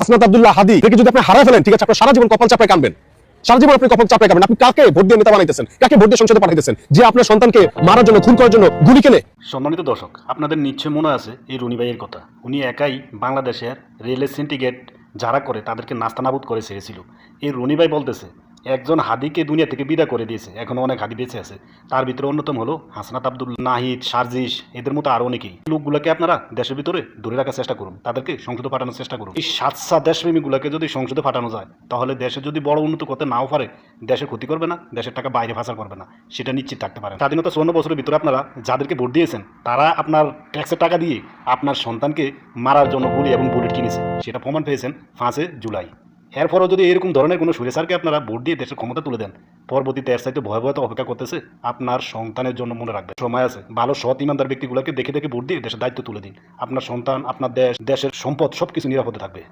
হাসনাত আব্দুল্লাহ হাদি থেকে যদি আপনি হারা ফেলেন, ঠিক আছে, আপনার সারা জীবন কপাল চাপড়ে কানবেন সারা জীবন আপনি কপাল চাপড়ে কানবেন আপনি কাকে ভোট দিয়ে নেতা বানাইতেছেন? কাকে ভোট দিয়ে সংসদে পাঠাইতেছেন? যে আপনার সন্তানকে মারার জন্য, খুন করার জন্য গুলি কেনে? সম্মানিত দর্শক, আপনাদের নিশ্চয় মনে আছে এই রুনি ভাইয়ের কথা। উনি একাই বাংলাদেশের রেলের সিন্ডিকেট যারা করে, তাদেরকে নাস্তানাবুদ করে ছেড়েছিল। এই রুনি ভাই বলতেছে একজন হাদিকে দুনিয়া থেকে বিদা করে দিয়েছে। এখন অনেক হাদি বেঁচে আছে। তার ভিতরে অন্যতম হলো হাসনাত আব্দুল নাহিদ, সার্জিস, এদের মতো আরও অনেকেই। লোকগুলোকে আপনারা দেশের ভিতরে ধরে রাখার চেষ্টা করুন। তাদেরকে সংসদে পাঠানোর চেষ্টা করুন। এই সাতসা দেশপ্রেমীগুলোকে যদি সংসদে পাঠানো যায়, তাহলে দেশে যদি বড় উন্নত করতে নাও পারে, দেশের ক্ষতি করবে না, দেশের টাকা বাইরে ভাষা করবে না। সেটা নিশ্চিত থাকতে পারে। স্বাধীনতা চুয়ান্ন বছরের ভিতরে আপনারা যাদেরকে ভোট দিয়েছেন, তারা আপনার ট্যাক্সের টাকা দিয়ে আপনার সন্তানকে মারার জন্য গুলি এবং বুলেট কিনেছে। সেটা প্রমাণ পেয়েছেন পাঁচে জুলাই। এরপরও যদি এরকম ধরনের কোনো সুরেসারকে আপনারা ভোট দিয়ে দেশের ক্ষমতা তুলে দেন, পরবর্তীতে এর সাইতে ভয়াবহতা অপেক্ষা করতেছে আপনার সন্তানের জন্য মনে রাখবে সময় আছে। ভালো, সৎ ইমানদার ব্যক্তিগুলোকে দেখে দেখে ভোট দিয়ে দেশের দায়িত্ব তুলে দিন। আপনার সন্তান, আপনার দেশ, দেশের সম্পদ সব কিছু নিরাপদে থাকবে।